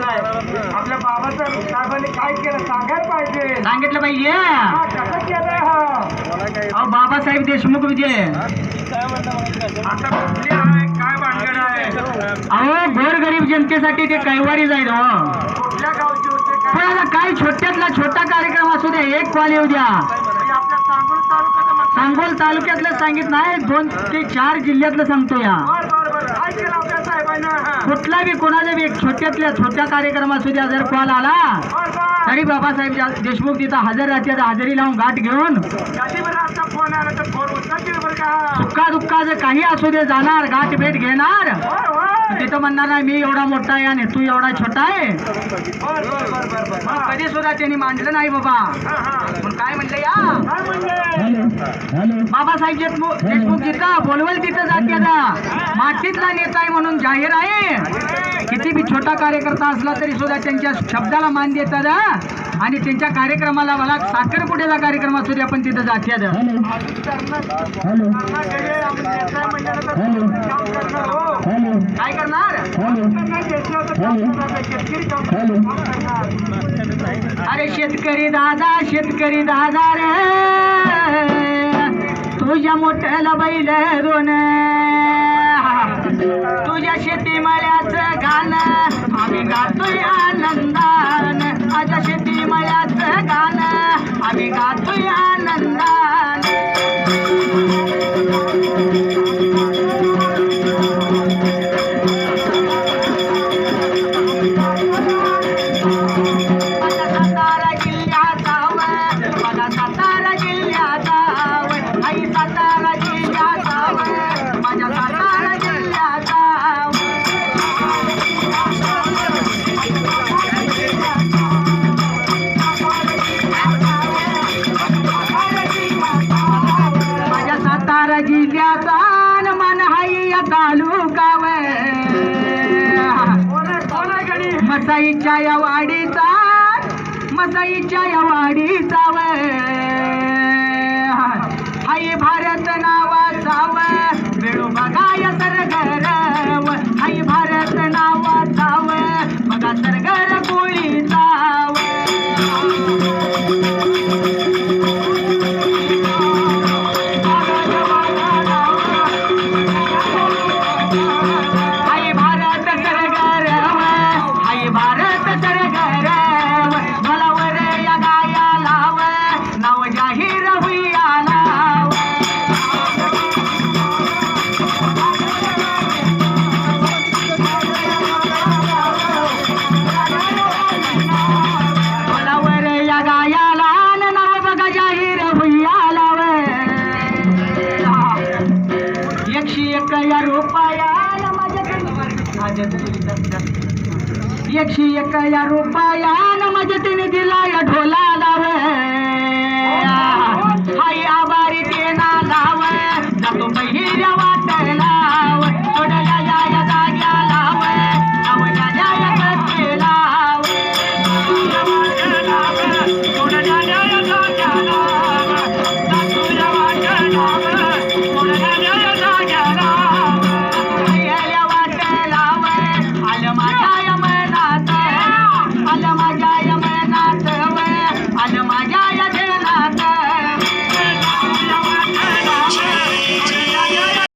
आहे आपल्या बाबाचं साहेबांनी काय केलं सांगायला पाहिजे. सांगितलं पाहिजे. हा, कसं हा? अहो बाबासाहेब देशमुख विजय. आता कुठली आहे? काय भानगड आहे? अहो गोरगरीब जनतेसाठी ते कैवारी जाईल हो. कुठल्या गावचे होते? पण काय आता काय छोट्यातला छोटा कार्यक्रम असू द्या एक कॉल येऊ द्या. म्हणजे आपल्या सांगोल तालुक्याचं म्हणतात सांगोल तालुक्यातलं सांगित नाही दोन ते चार जिल्ह्यातलं सांगतो या बर बर. कुठला बी कोणाचा बी छोट्यातल्या छोट्या कार्यक्रम असू द्या जर कॉल आला बर तरी बाबासाहेब देशमुख तिथं हजर राहते हजेरी लावून गाठ घेऊन. सुक्का दुःखाचं काही असू दे जाणार गाठ भेट घेणार. होय होय तिथं म्हणणार नाही मी एवढा मोठा आहे आणि तू एवढा छोटा आहे. कधी सुद्धा त्यांनी मांडलं नाही बाबा. हा हा. पण काय म्हणलं या? बाबासाहेब देशमुख देशमुख जिथं बोलवल तिथं जाते मातीतला नेता आहे म्हणून जाहीर आहे. किती बी छोटा कार्यकर्ता असला तरी सुद्धा त्यांच्या शब्दाला मान देतात. आणि त्यांच्या कार्यक्रमाला मला साखरपुड्याचा कार्यक्रम असू द्या पण तिथं जात्यात काय करणार? अरे शेतकरी दादा शेतकरी दादा रे. तुझ्या मोठ्याला बैल दोन. तुझ्या शेती मळ्याच गाणं आम्ही गातोय आनंदान. माझ्या शेती मळ्याच गाणं आम्ही गातोय आनंदान. मसाईच्या या वाडीचा मसाईच्या या वाडीचा रुपयाला माझ्या एकशे एक या रुपयाला माझ्या तिने दिला या ढोलाला.